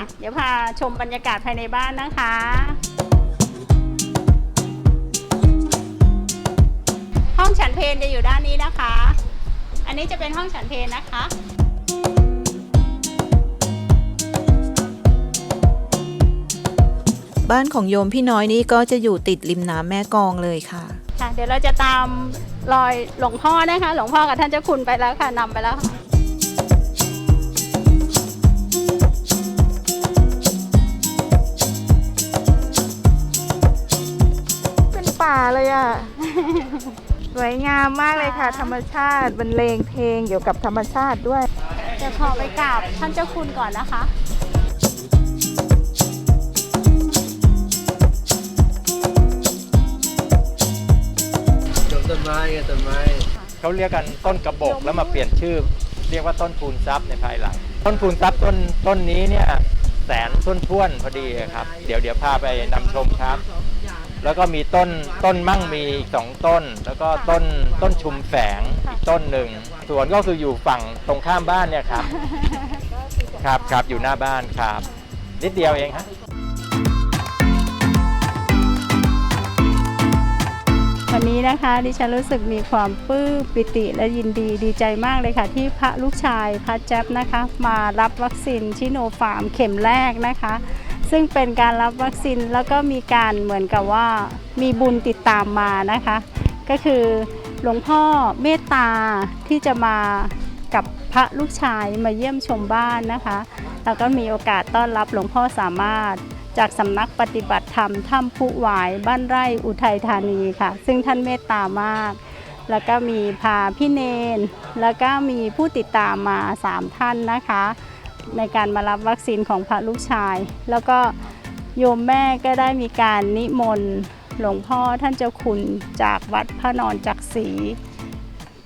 นะคะค่ะเดี๋ยวพาชมบรรยากาศภายในบ้านนะคะ ห้องฉันเพลจะอยู่ด้านนี้นะคะ อันนี้จะเป็นห้องฉันเพลนะคะบ้านของโยมพี่น้อยนี่ก็จะอยู่ติดริมน้ำแม่กลองเลยค่ะ ค่ะ เดี๋ยวเราจะตามรอยหลวงพ่อนะคะ หลวงพ่อกับท่านเจ้าคุณไปแล้วค่ะนำไปแล้วค่ะ สวยงามมากเลยค่ะ ธรรมชาติบรรเลงเพลงเกี่ยวกับธรรมชาติด้วยเดี๋ยวขอไปกราบท่านเจ้าคุณก่อนนะคะต้นไม้ไงต้นไม้เขาเรียกกันต้นกระบอกแล้วมาเปลี่ยนชื่อ เรียกว่าต้นพูนทรัพย์ในภายหลัง ต้นพูนทรัพย์ต้นต้นนี้เนี่ยแสนต้นท้วนๆพอดีครับ เดี๋ยวเดี๋ยวพาไปนำชมครับ แล้วก็มีต้นต้นมั่งมีอีกสองต้น แล้วก็ต้นต้นชุมแฝงอีกต้นหนึ่งสวนก็คืออยู่ฝั่งตรงข้ามบ้านเนี่ยครับ ครับครับอยู่หน้าบ้านครับ นิดเดียวเองฮะวันนี้นะคะดิฉันรู้สึกมีความปลื้มปิติและยินดีดีใจมากเลยค่ะ ที่พระลูกชายพระแจ๊บนะคะ มารับวัคซีนชิโนฟาร์มเข็มแรกนะคะ ซึ่งเป็นการรับวัคซีนแล้วก็มีการเหมือนกับว่ามีบุญติดตามมานะคะ ก็คือหลวงพ่อเมตตาที่จะมากับพระลูกชายมาเยี่ยมชมบ้านนะคะ แล้วก็มีโอกาสต้อนรับหลวงพ่อสามารถจากสำนักปฏิบัติธรรมถ้ำผู้หวายบ้านไร่อุทัยธานีค่ะ ซึ่งท่านเมตตามาก แล้วก็มีพาพี่เนน แล้วก็มีผู้ติดตามมา 3 ท่านนะคะ ในการมารับวัคซีนของพระลูกชาย แล้วก็โยมแม่ก็ได้มีการนิมนต์หลวงพ่อท่านเจ้าคุณจากวัดพระนอนจักรี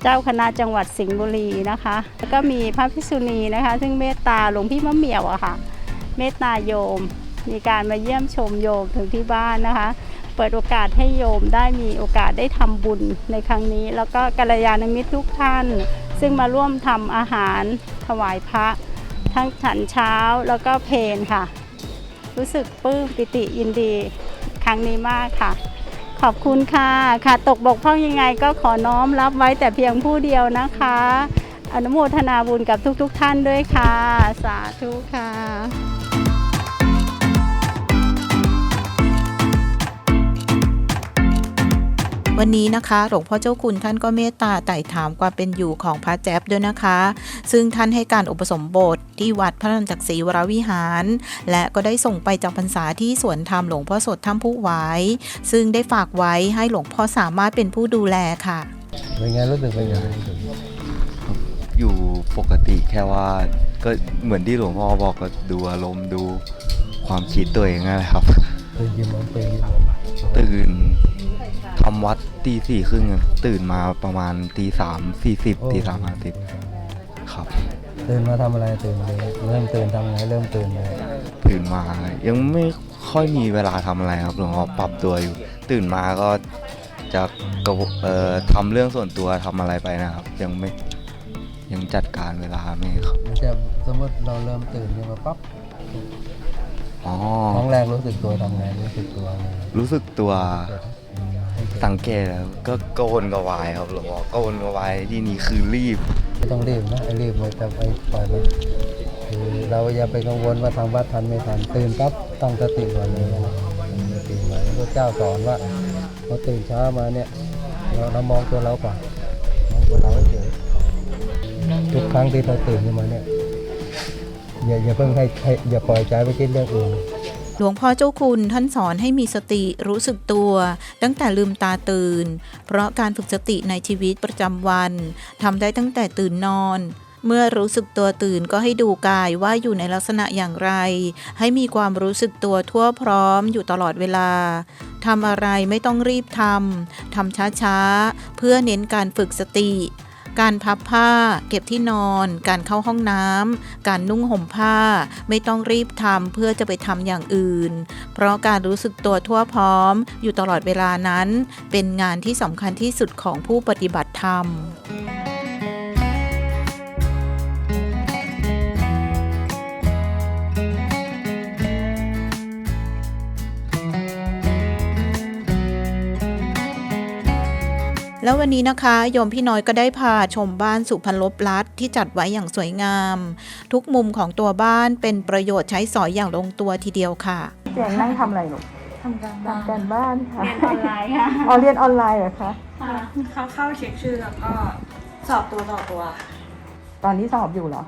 เจ้าคณะจังหวัดสิงห์บุรีนะคะ แล้วก็มีพระภิษุณีนะคะ ซึ่งเมตตาหลวงพี่มะเหมี่ยวอะค่ะ เมตตาโยม มีการมาเยี่ยมชมโยมถึงที่บ้านนะคะ เปิดโอกาสให้โยมได้มีโอกาสได้ทำบุญในครั้งนี้ แล้วก็กัลยาณมิตรทุกท่าน ซึ่งมาร่วมทำอาหารถวายพระ ทั้งฉันเช้าแล้วก็เพนค่ะ รู้สึกปลื้มปิติยินดีครั้งนี้มากค่ะ ขอบคุณค่ะค่ะ ตกบกพร่องยังไงก็ขอน้อมรับไว้แต่เพียงผู้เดียวนะคะ อนุโมทนาบุญกับทุกๆทท่านด้วยค่ะ สาธุค่ะ วันนี้นะคะหลวงพ่อเจ้าคุณท่านก็เมตตาไต่ถามความเป็นอยู่ของพระแจ๊บด้วยนะคะ ซึ่งท่านให้การอุปสมบทที่วัดพระนันจักรีวรวิหาร และก็ได้ส่งไปจำพรรษาที่สวนธรรมหลวงพ่อสดถ้ำผู้หวายซึ่งได้ฝากไว้ให้หลวงพ่อสามารถเป็นผู้ดูแลค่ะเป็นไงรู้สึกเป็นไงอยู่ปกติแค่ว่าก็เหมือนที่หลวงพ่อบอกก็ดูอารมณ์ดูความคิดตัวเองนั่นแหละครับตื่นกี่โมงตื่นกี่โมงตื่น ทำวัดตีสี่ครึ่งตื่นมาประมาณตีสามสี่สิบตีสามห้าสิบครับตื่นมาทำอะไรตื่นเลยเริ่มตื่นทำไงเริ่มตื่นเลยตื่นมายังไม่ค่อยมีเวลาทำอะไรครับหลวงพ่อปรับตัวอยู่ ตื่นมาก็จะกระวเอ่อทำเรื่องส่วนตัวทำอะไรไปนะครับ ยังไม่ยังจัดการเวลาไม่ครับมันจะสมมติเราเริ่มตื่นขึ้นมาปั๊บอ๋อครั้งแรกรู้สึกตัวทำไงรู้สึกตัวไงรู้สึกตัว สังเกตแล้วก็กระวนกระวายครับหลวงพ่อกระวนกระวายที่นี่คือรีบ ไม่ต้องรีบนะไอ้รีบมันจะไปปล่อยมันคือเราอย่าไปกังวลว่าทำวัดทันไม่ทันตื่นปั๊บตั้งสติก่อนเลยนะสติไว้พระเจ้าสอนว่าพอตื่นเช้ามาเนี่ยเราเรามองตัวเราก่อนมองตัวเราให้เฉยทุกครั้งที่เราตื่นขึ้นมาเนี่ยอย่าอย่าเพิ่งให้ให้อย่าปล่อยใจไปคิดเรื่องอื่น หลวงพ่อเจ้าคุณท่านสอนให้มีสติรู้สึกตัว ตั้งแต่ลืมตาตื่น เพราะการฝึกสติในชีวิตประจำวันทำได้ตั้งแต่ตื่นนอน เมื่อรู้สึกตัวตื่นก็ให้ดูกายว่าอยู่ในลักษณะอย่างไร ให้มีความรู้สึกตัวทั่วพร้อมอยู่ตลอดเวลาทำอะไรไม่ต้องรีบทำทำช้าๆ เพื่อเน้นการฝึกสติ การพับผ้า เก็บที่นอน การเข้าห้องน้ำ การนุ่งห่มผ้า ไม่ต้องรีบทำเพื่อจะไปทำอย่างอื่น เพราะการรู้สึกตัวทั่วพร้อม อยู่ตลอดเวลานั้น เป็นงานที่สำคัญที่สุดของผู้ปฏิบัติธรรม แล้ววันนี้นะคะโยมพี่น้อยก็ได้พาชมบ้านสุพรรณลบลัดที่จัดไว้อย่างสวยงาม ทุกมุมของตัวบ้านเป็นประโยชน์ใช้สอยอย่างลงตัวทีเดียวค่ะแจงนั่งทำอะไรลูกทำการบ้านทำการบ้านค่ะเรียนออนไลน์ค่ะอ๋อเรียนออนไลน์เหรอคะเขาเข้าเช็คชื่อแล้วก็สอบตัวต่อตัว ตอนนี้สอบอยู่เหรอ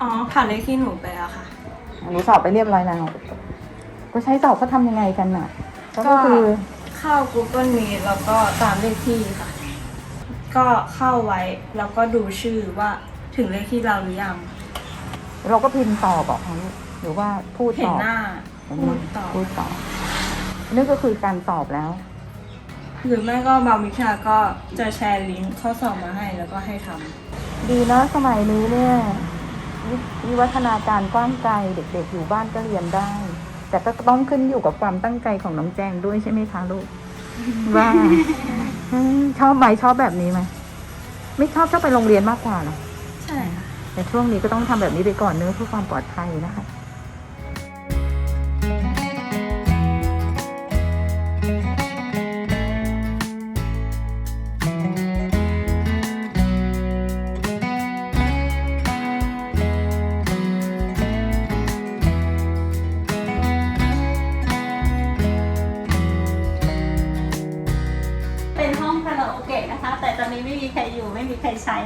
อ๋อผ่านเลขที่หนูไปแล้วค่ะ หนูสอบไปเรียบร้อยแล้วก็ใช้สอบเขาทำยังไงกันน่ะ ก็ก็คือ เข้า Google Meet แล้วก็ตามเลขที่ค่ะ ก็เข้าไว้แล้วก็ดูชื่อว่าถึงเลขที่เราหรือยังเราก็พิมพ์ตอบบอกเขาหรือว่าพูดเห็ตนอบหน้าพูดต่อพูดตอบนี่ก็คือการสอบแล้ว หรือไม่ก็บางวิชาก็จะแชร์ลิงก์ข้อสอบมาให้แล้วก็ให้ทำ ดีนะสมัยนี้เนี่ยวิวิวัฒนาการกว้างไกลเด็กๆอยู่บ้านก็เรียนได้ แต่ก็ต้องขึ้นอยู่กับความตั้งใจของน้องแจงด้วยใช่ไหมคะลูก ว่าอืมชอบไหมชอบแบบนี้ไหมไม่ชอบชอบไปโรงเรียนมากกว่าเหรอใช่ค่ะแต่ช่วงนี้ก็ต้องทำแบบนี้ไปก่อนเนื้อะเพื่อความปลอดภัยนะคะ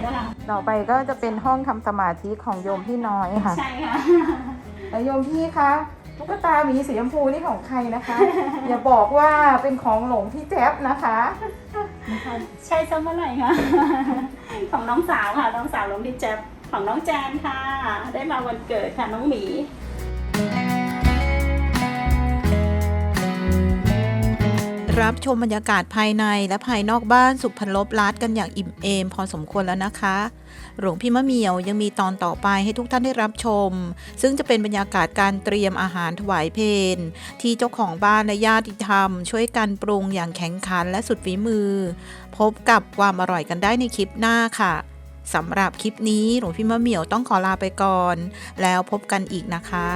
แล้วค่ะต่อไปก็จะเป็นห้องทำสมาธิของโยมพี่น้อยค่ะ ใช่ค่ะแล้วโยมพี่คะตุ๊กตาหมีสีชมพูนี่ของใครนะคะ อย่าบอกว่าเป็นของหลงพี่แจ๊บนะคะ ใช่สักเมื่อไหร่คะของน้องสาวค่ะ น้องสาวหลวงพี่แจ๊บของน้องแจนค่ะ ได้มาวันเกิดค่ะน้องหมี รับชมบรรยากาศภายในและภายนอกบ้านสุพรรณลบลัดกันอย่างอิ่มเอมพอสมควรแล้วนะคะ หลวงพี่มะเมียวยังมีตอนต่อไปให้ทุกท่านได้รับชม ซึ่งจะเป็นบรรยากาศการเตรียมอาหารถวายเพลที่เจ้าของบ้านและญาติธรรม ช่วยกันปรุงอย่างแข็งขันและสุดฝีมือ พบกับความอร่อยกันได้ในคลิปหน้าค่ะสำหรับคลิปนี้หลวงพี่มะเหมียวต้องขอลาไปก่อน แล้วพบกันอีกนะคะ